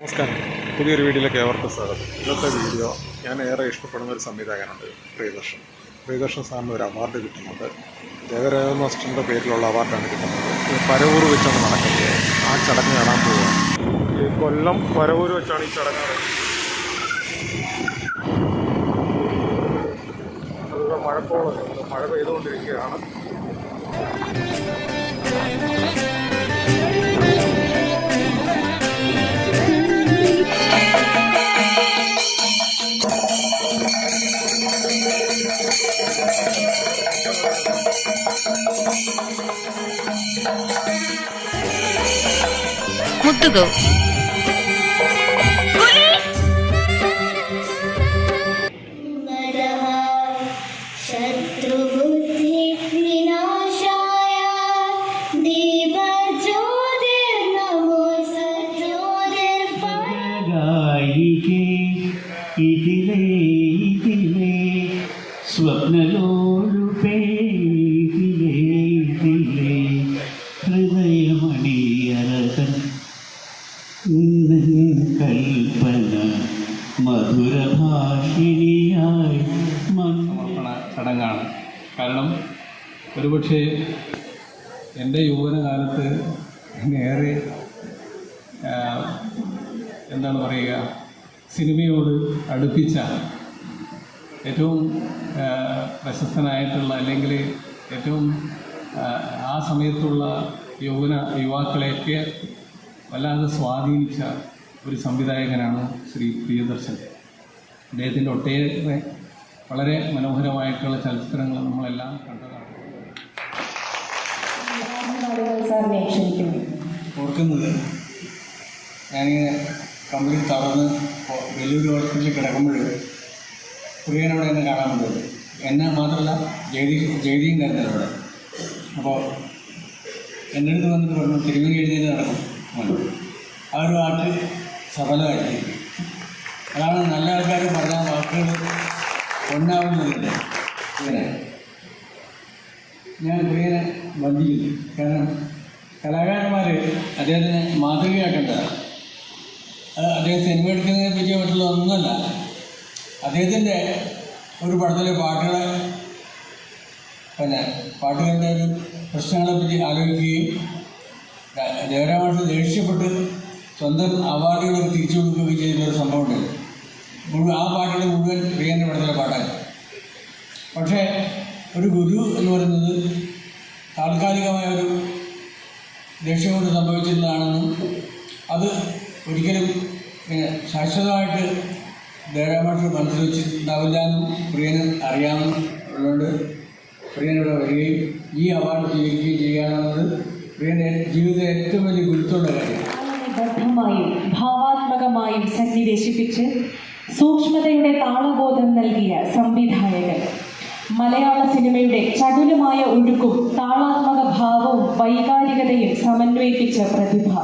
നമസ്കാരം. പുതിയൊരു വീഡിയോയിലേക്ക് ഏവർക്കും സ്വാഗതം. ഇന്നത്തെ വീഡിയോ ഞാൻ ഏറെ ഇഷ്ടപ്പെടുന്ന ഒരു സംവിധായകനുണ്ട് പ്രിയദർശൻ. പ്രിയദർശൻ സാറിന് ഒരു അവാർഡ് കിട്ടുന്നുണ്ട്. ദേവരാജ മാസ്റ്ററിന്റെ പേരിലുള്ള അവാർഡാണ് കിട്ടുന്നത്. പരവൂർ വെച്ചാണ് നടക്കുന്നത്. ആ ചടങ്ങ് കാണാൻ പോവുക ഈ കൊല്ലം പരവൂർ വെച്ചാണ് ഈ ചടങ്ങ് അതുപോലെ മഴ പെയ്തുകൊണ്ടിരിക്കുകയാണ്. 持ってド കൽപ്പന മധുരഭാഷിണിയായി സമർപ്പണ ചടങ്ങാണ്. കാരണം ഒരുപക്ഷെ എന്റെ യൗവനകാലത്ത് ഏറെ എന്താണ് പറയുക സിനിമയോട് അടുപ്പിച്ച ഏറ്റവും പ്രശസ്തനായിട്ടുള്ള അല്ലെങ്കിൽ ഏറ്റവും ആ സമയത്തുള്ള യൗവന യുവാക്കളെയൊക്കെ വല്ലാതെ സ്വാധീനിച്ച ഒരു സംവിധായകനാണ് ശ്രീ പ്രിയദർശൻ. അദ്ദേഹത്തിന്റെ ഒട്ടേറെ വളരെ മനോഹരമായിട്ടുള്ള ചലച്ചിത്രങ്ങൾ നമ്മളെല്ലാം കണ്ടതാണ്. ഓർക്കുന്നത് ഞാനിങ്ങനെ കംപ്ലീറ്റ് തളർന്ന് വലിയൊരു ഹോസ്പിറ്റലിൽ കിടക്കുമ്പോൾ പ്രിയനവിടെ എന്നെ കാണാൻ പറ്റും എന്നെ മാത്രമല്ല ജയതി ജയതിയും കരുതലോടെ അവിടെ അപ്പോൾ എന്റെ അടുത്ത് വന്നിട്ട് പറഞ്ഞു തിരുവനന്തപുരം എഴുതിയത് നടക്കും. ആ ഒരു വാക്ക് സഫലമായി അതാണ് നല്ല ആൾക്കാർ പറഞ്ഞ വാക്കുകൾ ഒന്നാവുന്നതില്ല ഇങ്ങനെ ഞാൻ പ്രിയനെ വന്ദിക്കും കാരണം കലാകാരന്മാർ അദ്ദേഹത്തിനെ മാതൃകയാക്കേണ്ടതാണ്. അത് അദ്ദേഹം സിനിമ എടുക്കുന്നതിനെ പറ്റിയോ മറ്റുള്ള ഒന്നല്ല അദ്ദേഹത്തിന്റെ ഒരു പടത്തിലെ പാട്ടുകളെ പിന്നെ പാട്ടുകളുടെ ഒരു പ്രശ്നങ്ങളെ പറ്റി ആലോചിക്കുകയും ദേവരാമാഷ് ദേഷ്യപ്പെട്ട് സ്വന്തം അവാർഡുകൾ തിരിച്ചു കൊടുക്കുകയും ചെയ്ത ഒരു സംഭവമുണ്ട്. മുഴുവൻ ആ പാട്ടുകൾ മുഴുവൻ പ്രിയന്റെ പടത്തിലെ പാട്ടാണ്. പക്ഷേ ഒരു ഗുരു എന്ന് പറയുന്നത് താൽക്കാലികമായ ഒരു ദേഷ്യം കൊണ്ട് സംഭവിച്ചിരുന്നതാണെന്നും അത് ഒരിക്കലും ശാശ്വതമായിട്ട് ദേവരാമാഷ് മനസ്സിൽ വെച്ചിട്ടുണ്ടാവില്ല എന്നും പ്രിയന് അറിയാമെന്നും ഉള്ളതുകൊണ്ട് പ്രിയനിവിടെ വരികയും ഈ അവാർഡ് സ്വീകരിക്കുകയും ചെയ്യുകയാണെന്നത് ജീവിതത്തിലെ ഏറ്റവും വലിയ ഗുരുത്വമുള്ള കാര്യം. ഭാവാത്മകമായും സന്നിവേശിപ്പിച്ച് സൂക്ഷ്മതയുടെ താളബോധം നൽകിയ സംവിധായകൻ. മലയാള സിനിമയുടെ ചടുലമായ ഒഴുക്കും താളാത്മക ഭാവവും വൈകാരികതയും സമന്വയിപ്പിച്ച പ്രതിഭ.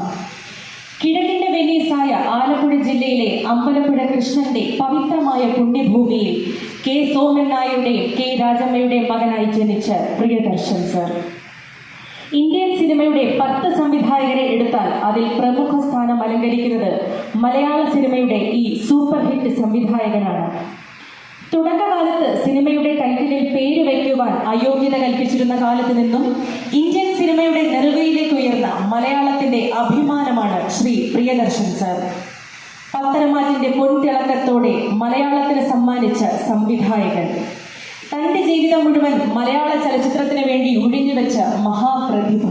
കിഴക്കിന്റെ വെനീസായ ആലപ്പുഴ ജില്ലയിലെ അമ്പലപ്പുഴ കൃഷ്ണന്റെ പവിത്രമായ പുണ്യഭൂമിയിൽ കെ. സോമൻ നായരുടെയും കെ. രാജമ്മയുടെയും മകനായി ജനിച്ച പ്രിയദർശൻ സർ. സിനിമയുടെ പത്ത് സംവിധായകരെ എടുത്താൽ അതിൽ പ്രമുഖ സ്ഥാനം അലങ്കരിക്കുന്നത് മലയാള സിനിമയുടെ ഈ സൂപ്പർ ഹിറ്റ് സംവിധായകനാണ്. തുടക്കകാലത്ത് സിനിമയുടെ ടൈറ്റിലിൽ പേര് വയ്ക്കുവാൻ അയോഗ്യത കൽപ്പിച്ചിരുന്ന കാലത്ത് നിന്നും ഇന്ത്യൻ സിനിമയുടെ നെറുകയിലേക്ക് ഉയർന്ന മലയാളത്തിന്റെ അഭിമാനമാണ് ശ്രീ പ്രിയദർശൻ സർ. പത്തനമാറ്റിന്റെ പൊൻതിളക്കത്തോടെ മലയാളത്തിന് സമ്മാനിച്ച സംവിധായകൻ. തന്റെ ജീവിതം മുഴുവൻ മലയാള ചലച്ചിത്രത്തിന് വേണ്ടി ഒഴിഞ്ഞുവെച്ച മഹാപ്രതിഭ.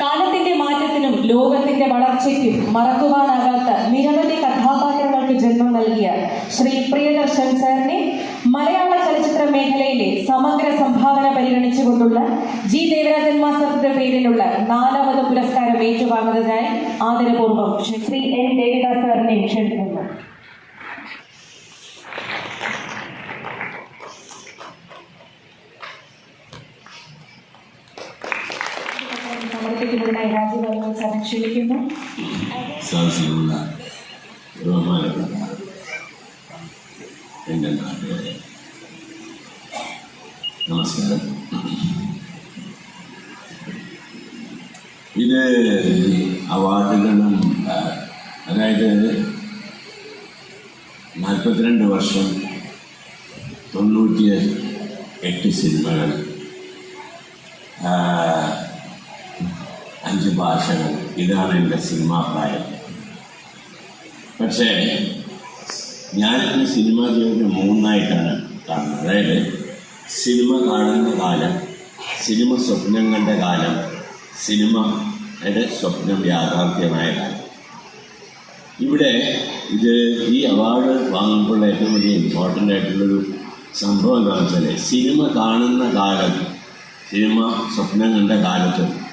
കാലത്തിന്റെ മാറ്റത്തിനും ലോകത്തിന്റെ വളർച്ചയ്ക്കും മറക്കുവാനാകാത്ത നിരവധി കഥാപാത്രങ്ങൾക്ക് ജന്മം നൽകിയ ശ്രീ പ്രിയദർശൻ സാറിനെ മലയാള ചലച്ചിത്ര മേഖലയിലെ സമഗ്ര സംഭാവന പരിഗണിച്ചുകൊണ്ടുള്ള ജി. ദേവരാജൻ മാസ്റ്ററുടെ പേരിലുള്ള നാലാമത് പുരസ്കാരം ഏറ്റുവാങ്ങുന്നതിനായി ആദരപൂർവം ശ്രീ എൻ. ദേവിദാസ് സാറിനെ ക്ഷണിക്കുന്നു. ക്ഷണിക്കുന്നു സാഹസികമുള്ള ബഹുമാനപ്പെട്ട എന്റെ നാട്ടുകാരെ നമസ്കാരം. ഇത് അവാർഡുകളും അതായത് നാൽപ്പത്തിരണ്ട് വർഷം തൊണ്ണൂറ്റി എട്ട് സിനിമകൾ ഭാഷകൾ. ഇതാണ് എന്റെ സിനിമാ പ്രായം. പക്ഷേ ഞാൻ സിനിമ ജീവിതം മൂന്നായിട്ടാണ് കാണുന്നത്. അതായത് സിനിമ കാണുന്ന കാലം സിനിമ സ്വപ്നം കണ്ട കാലം സിനിമയുടെ സ്വപ്നം യാഥാർത്ഥ്യമായ കാലം. ഇവിടെ ഇത് ഈ അവാർഡ് വാങ്ങുമ്പോൾ ഏറ്റവും വലിയ ഇമ്പോർട്ടന്റ് ആയിട്ടുള്ളൊരു സംഭവം എന്താണെന്ന് വെച്ചാൽ സിനിമ കാണുന്ന കാലം സിനിമ സ്വപ്നം കണ്ട കാലത്ത്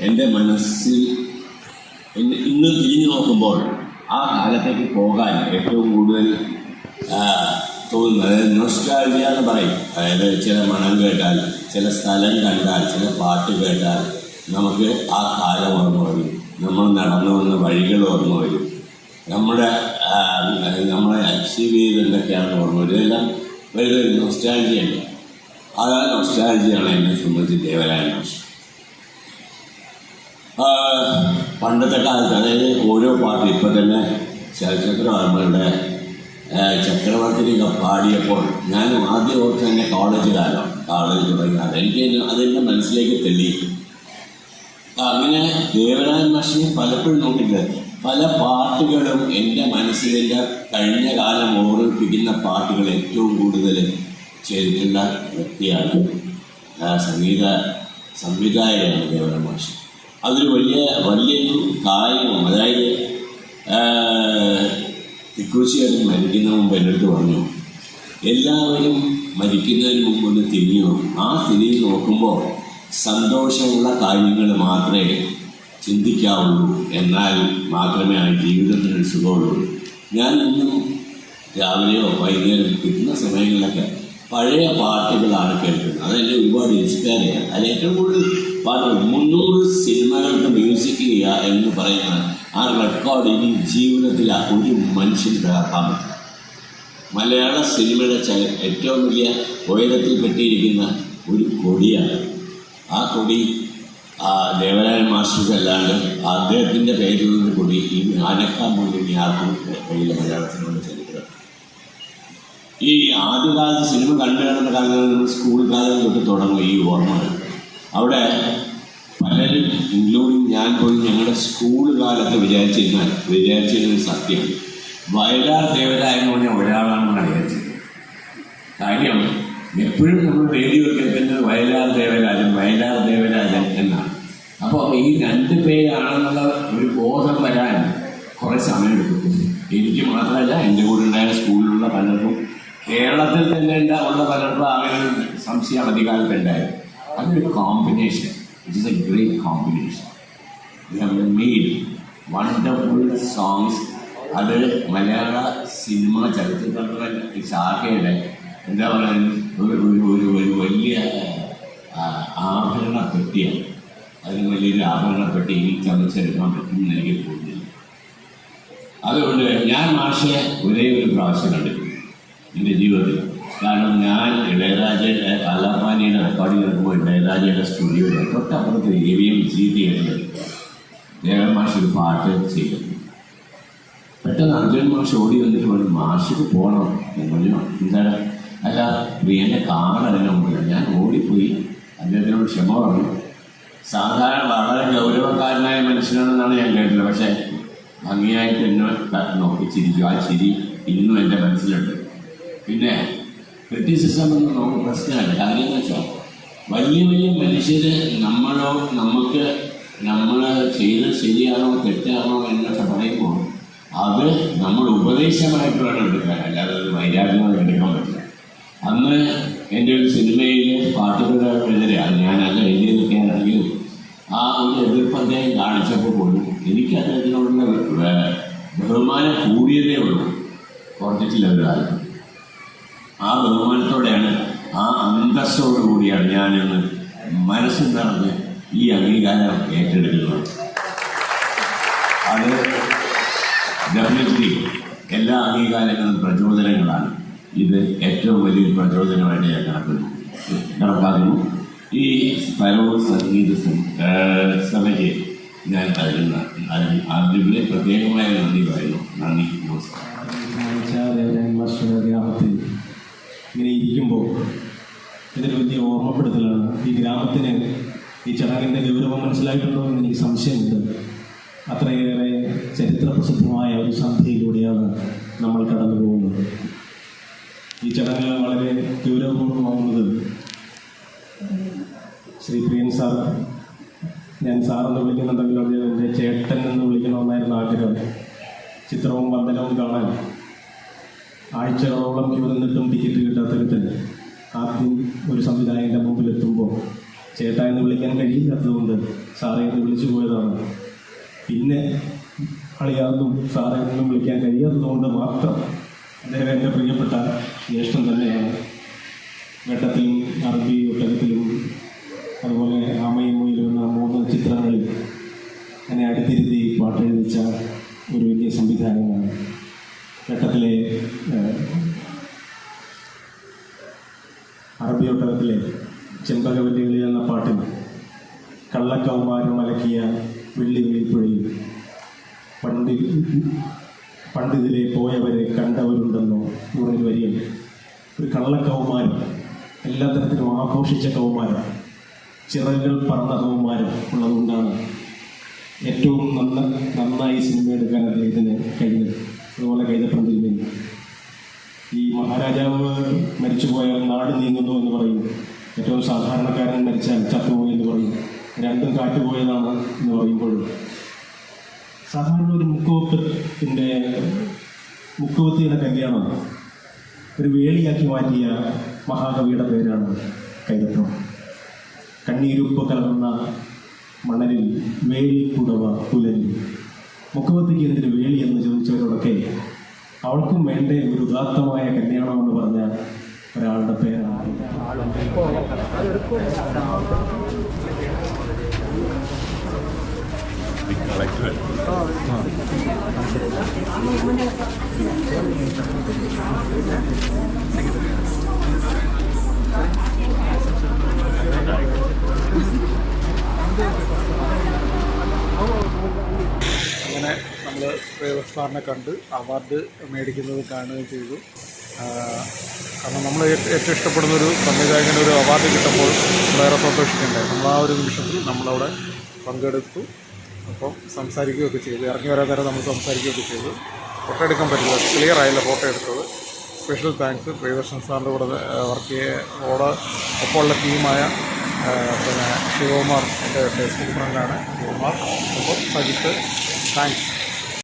എന്റെ മനസ്സിൽ ഇന്ന് തിരിഞ്ഞു നോക്കുമ്പോൾ ആ കാലത്തേക്ക് പോകാൻ ഏറ്റവും കൂടുതൽ തോന്നുന്നത് നൊസ്റ്റാൾജിയ എന്ന് പറയും. അതായത് ചില മണം കേട്ടാൽ ചില സ്ഥലം കണ്ടാൽ ചില പാട്ട് കേട്ടാൽ നമുക്ക് ആ കാലം ഓർമ്മ വരും. നമ്മൾ നടന്നു വന്ന വഴികൾ ഓർമ്മ വരും. നമ്മുടെ നമ്മളെ അച്ചീവ് ചെയ്തതൊക്കെയാണ് ഓർമ്മ വരും. ഇതെല്ലാം വലിയൊരു നൊസ്റ്റാൾജിയുണ്ട് ആ നൊസ്റ്റാൾജിയാണ് എന്നെ സംബന്ധിച്ച് ദേവരായ മാഷ് പണ്ടത്തെ കാലത്ത് അതായത് ഓരോ പാട്ടും ഇപ്പം തന്നെ ശരചക്രവർമ്മയുടെ ചക്രവർത്തിനിക പാടിയപ്പോൾ ഞാൻ ആദ്യം ഓർത്ത് തന്നെ കോളേജ് കാലം കോളേജ് തുടങ്ങി അതെനിക്ക് അതെന്റെ മനസ്സിലേക്ക് തെളി അങ്ങനെ ദേവരാജൻ മാഷിനെ പലപ്പോഴും നോക്കിയിട്ടുണ്ട്. പല പാട്ടുകളും എന്റെ മനസ്സിലെന്റെ കഴിഞ്ഞ കാലം ഓർമ്മിപ്പിക്കുന്ന പാട്ടുകൾ ഏറ്റവും കൂടുതൽ ചെയ്തിട്ടുള്ള വ്യക്തിയാണ് സംഗീത സംവിധായകനാണ് ദേവരാജൻ മാഷ്. അതൊരു വലിയ വലിയൊരു കാര്യം അതായത് തിക്കുറിശിയായിട്ട് മരിക്കുന്ന മുമ്പ് എന്റെ അടുത്ത് പറഞ്ഞു എല്ലാവരും മരിക്കുന്നതിന് മുമ്പ് ഒന്ന് തിരിഞ്ഞു ആ തിരിഞ്ഞു നോക്കുമ്പോൾ സന്തോഷമുള്ള കാര്യങ്ങൾ മാത്രമേ ചിന്തിക്കാവുള്ളൂ. എന്നാൽ മാത്രമേ ആ ജീവിതത്തിന് സുഖമുള്ളൂ. ഞാൻ ഇന്നും രാവിലെയോ വൈകുന്നേരം കിട്ടുന്ന സമയങ്ങളിലൊക്കെ പഴയ പാട്ടുകളാണ് കേൾക്കുന്നത്. അതെന്നെ ഒരുപാട് ഇൻസ്പയർ ചെയ്യാം അതിൽ ഏറ്റവും കൂടുതൽ പാട്ടുകൾ മുന്നൂറ് സിനിമകൾക്ക് മ്യൂസിക് ചെയ്യുക എന്ന് പറയുന്നത് ആ റെക്കോർഡ് ഇനി ജീവിതത്തിൽ ഒരു മനുഷ്യൻ തകർക്കാൻ പറ്റില്ല. മലയാള സിനിമയുടെ ച ഏറ്റവും വലിയ ഉയരത്തിൽ പെട്ടിയിരിക്കുന്ന ഒരു കൊടിയാണ്. ആ കൊടി ആ ദേവരായ മാസ്റ്റർക്കല്ലാണ്ട് അദ്ദേഹത്തിന്റെ പേരിലുള്ള കൊടി ഈ ആനക്കാൻ പോലും ഇനി ആർക്കും കയ്യിൽ മലയാള സിനിമയുടെ ചരിത്രം. ഈ ആദ്യകാലത്ത് സിനിമ കണ്ടു കാലങ്ങളിൽ കാലത്ത് സ്കൂൾ കാലം തൊട്ട് തുടങ്ങും ഈ ഓർമ്മകൾ. അവിടെ പലരും ഇൻക്ലൂഡിങ് ഞാൻ പോയി ഞങ്ങളുടെ സ്കൂൾ കാലത്ത് വിചാരിച്ചിരുന്നാൽ വിചാരിച്ചിരുന്ന സത്യം. വയലാർ ദേവരായ എന്ന് പറഞ്ഞ ഒരാളാണെന്നാണ് വിചാരിച്ചത്. കാര്യം എപ്പോഴും നമ്മൾ റേഡിയോ കേൾക്കുന്നത് വയലാർ ദേവരാജൻ വയലാർ ദേവരാജൻ എന്നാണ്. അപ്പോൾ ഈ രണ്ട് പേരാണെന്നുള്ള ഒരു ബോധം വരാൻ കുറേ സമയമെടുക്കും. എനിക്ക് മാത്രമല്ല എന്റെ കൂടെ ഉണ്ടായ സ്കൂളിലുള്ള പലർക്കും കേരളത്തിൽ തന്നെ ഉള്ള പലർക്കും അങ്ങനെ ഒരു സംശയം അവധികാലത്ത് the combination it is a great combination we have made wonderful songs. അത് മലയാള സിനിമ ചലച്ചിത്ര ശാഖയുടെ എന്താ പറയുക ഒരു ഒരു വലിയ ആഭരണ പെട്ടിയാണ് അതിന് വലിയൊരു ആഭരണ പെട്ടി ഈ ചമച്ചെടുക്കാൻ പറ്റും എനിക്ക് തോന്നുന്നില്ല. അതുകൊണ്ട് ഞാൻ മാഷെ ഒരേ ഒരു പ്രാവശ്യം കണ്ടിട്ടുണ്ട് എന്റെ ജീവിതത്തിൽ. കാരണം ഞാൻ ഇളയരാജയുടെ കാലാപാനിയുടെ റെക്കോർഡിംഗ് എടുക്കുമ്പോൾ ഇളയരാജയുടെ സ്റ്റുഡിയോയിൽ തൊട്ടപ്പുറത്ത് എ വി എം ജി തിയേറ്ററിൽ ദേവൻ മാഷ് ഒരു പാട്ട് ചെയ്തു. പെട്ടെന്ന് അർജുൻ മാഷ് ഓടി വന്നിട്ട് പറഞ്ഞു മാഷിക്ക് പോകണം ഞാൻ പറഞ്ഞു എന്താണ്? അല്ല പ്രിയന്റെ അതിന് മുമ്പില്ല ഞാൻ ഓടിപ്പോയി. അദ്ദേഹത്തിനോട് ക്ഷമ പറഞ്ഞു. സാധാരണ വളരെ ഗൗരവക്കാരനായ മനുഷ്യനാണെന്നാണ് ഞാൻ കേട്ടിട്ടുള്ളത്. പക്ഷേ ഭംഗിയായിട്ട് എന്നെ നോക്കി ചിരിക്കും ആ ചിരി ഇന്നും എന്റെ മനസ്സിലുണ്ട്. പിന്നെ ക്രിറ്റിസിസം നമുക്ക് പ്രശ്നമല്ല. കാര്യം എന്ന് വെച്ചാൽ വലിയ വലിയ മനുഷ്യർ നമ്മളോ നമുക്ക് നമ്മൾ ചെയ്ത് ശരിയാണോ തെറ്റാണോ എന്നൊക്കെ പറയുമ്പോൾ അത് നമ്മൾ ഉപദേശമായിട്ട് വേണം എടുക്കാൻ. അല്ലാതെ അത് വൈരാഗ്യമായി എടുക്കാൻ പറ്റില്ല. അന്ന് എന്റെ ഒരു സിനിമയിൽ പാട്ടുകാരെതിരെ അത് ഞാൻ അല്ല എഴുതിയതൊക്കെയാണെങ്കിലും ആ ഒരു എതിർപ്പ് അദ്ദേഹം കാണിച്ചപ്പോൾ പോലും എനിക്ക് അദ്ദേഹത്തിനോടുള്ള ബഹുമാനം കൂടിയതേ ഉള്ളൂ. കുറച്ചിട്ടില്ല ഒരു കാലത്ത് ആ ബഹുമാനത്തോടെയാണ് ആ അന്തസ്സോടുകൂടിയാണ് ഞാനിന്ന് മനസ്സിൽ നടന്ന് ഈ അംഗീകാരം ഏറ്റെടുക്കുന്നത്. അത് ഡെഫിനറ്റ്ലി എല്ലാ അംഗീകാരങ്ങളും പ്രചോദനങ്ങളാണ്. ഇത് ഏറ്റവും വലിയൊരു പ്രചോദനമായിട്ട് ഞാൻ കണക്കുന്നു കണക്കാക്കുന്നു. ഈ സ്ഥലവും സംഗീത സഭയ്ക്ക് ഞാൻ കരുതുന്ന അതിന് പ്രത്യേകമായ നന്ദി പറയുന്നു. നന്ദി നമസ്കാരം. ഇങ്ങനെ ഇരിക്കുമ്പോൾ ഇതിന്റെ വലിയ ഓർമ്മപ്പെടുത്തലാണ്. ഈ ഗ്രാമത്തിന് ഈ ചടങ്ങിന്റെ ഗൗരവം മനസ്സിലായിട്ടുണ്ടോ എന്ന് എനിക്ക് സംശയമുണ്ട്. അത്രയേറെ ചരിത്ര പ്രസിദ്ധമായ ഒരു സന്ധ്യയിലൂടെയാണ് നമ്മൾ കടന്നു പോകുന്നത്. ഈ ചടങ്ങ് വളരെ ഗൗരവപൂർണമാകുന്നത് ശ്രീ പ്രിയൻ സാർ ഞാൻ സാറെന്ന് വിളിക്കുന്നുണ്ടെങ്കിൽ അദ്ദേഹം എന്റെ ചേട്ടൻ എന്ന് വിളിക്കണമെന്നായിരുന്നു ആഗ്രഹം. ചിത്രവും വന്ദനവും കാണാൻ ആഴ്ചകളോളം ക്യൂ നിന്നിട്ടും ടിക്കറ്റ് കിട്ടാത്തൊരുത്തൻ ആദ്യം ഒരു സംവിധായകന്റെ മുമ്പിലെത്തുമ്പോൾ ചേട്ടാ എന്ന് വിളിക്കാൻ കഴിയില്ലാത്തതുകൊണ്ട് സാറേ എന്ന് വിളിച്ചു പോയതാണ്. പിന്നെ അളിയാതൊന്നും സാറേ എന്നും വിളിക്കാൻ കഴിയാത്തതുകൊണ്ട് മാത്രം അദ്ദേഹം എന്റെ പ്രിയപ്പെട്ട ജ്യേഷ്ഠൻ തന്നെയാണ്. ഘട്ടത്തിലും അറബി ഒട്ടകത്തിലും അതുപോലെ ആമയും മുയിലും എന്ന മൂന്ന് ചിത്രങ്ങളിൽ എന്നെ അടുത്തിരുത്തി പാട്ടെഴുതിച്ച ഒരു വലിയ സംവിധായകനാണ്. ഘട്ടത്തിലെ അറബി ഒട്ടകത്തിലെ ചെമ്പകവല്ലികളിൽ എന്ന പാട്ടിൽ കള്ളക്കൗമാരം അലക്കിയ വെള്ളി വെളിപ്പുഴയിൽ പണ്ട് പണ്ടിതിലെ പോയവരെ കണ്ടവരുണ്ടെന്നോ നൂറിൽ വരികൾ. ഒരു കള്ളക്കൗമാരം എല്ലാ തരത്തിലും ആഘോഷിച്ച കൗമാരം ചിറകുകൾ പറന്ന കൗമാരം ഉള്ളതുകൊണ്ടാണ് ഏറ്റവും നന്ന നന്നായി സിനിമ എടുക്കാൻ അദ്ദേഹത്തിന് കഴിഞ്ഞത്. അതുപോലെ കൈതപ്പം തിരുമേനി ഈ മഹാരാജാവ് മരിച്ചുപോയ നാട് നീങ്ങുന്നു എന്ന് പറയും. ഏറ്റവും സാധാരണക്കാരൻ മരിച്ചാൽ ചത്തുപോയി എന്ന് പറയും. രണ്ടും കാറ്റുപോയതാണ് എന്ന് പറയുമ്പോൾ സാധാരണ ഒരു മുക്കുവത്തിന്റെ മുക്കുവത്തിയുടെ കല്യാണം ഒരു വേളിയാക്കി മാറ്റിയ മഹാകവിയുടെ പേരാണ് കൈതപ്പം കണ്ണീരുപ്പ് കലർന്ന മണലിൽ വേലി കുടവ പുലരി. മുഖവത്തിക്ക് എന്തിന് വേളി എന്ന് ചോദിച്ചവരോടൊക്കെ അവൾക്കും വേണ്ടേ ഒരു ഉദാത്തമായ കല്യാണം എന്ന് പറഞ്ഞ ഒരാളുടെ പേരാണ്. അങ്ങനെ നമ്മൾ സാറിനെ കണ്ട് അവാർഡ് മേടിക്കുന്നത് കാണുകയും ചെയ്തു. കാരണം നമ്മൾ ഏറ്റവും ഇഷ്ടപ്പെടുന്ന ഒരു സംവിധായകന്റെ ഒരു അവാർഡ് കിട്ടുമ്പോൾ വളരെ സന്തോഷിക്കണ്ടേ നമ്മൾ ആ ഒരു നിമിഷത്തിൽ നമ്മളവിടെ പങ്കെടുത്തു. അപ്പം സംസാരിക്കുകയൊക്കെ ചെയ്തു. ഇറങ്ങി വരാൻ നേരം നമ്മൾ സംസാരിക്കുകയൊക്കെ ചെയ്തു. ഫോട്ടോ എടുക്കാൻ പറ്റില്ല. ക്ലിയർ ആയില്ല ഫോട്ടോ എടുത്തത്. സ്പെഷ്യൽ താങ്ക്സ് പ്രിയദർശൻ സാറിന്റെ കൂടെ വർക്ക് ചെയ്യോടെ ഒപ്പമുള്ള ടീമായ പിന്നെ ശിവകുമാർ എന്റെ ഫേസ്ബുക്ക് ഫ്രണ്ടാണ് ശിവകുമാർ. അപ്പോൾ സജിത്ത് താങ്ക്സ്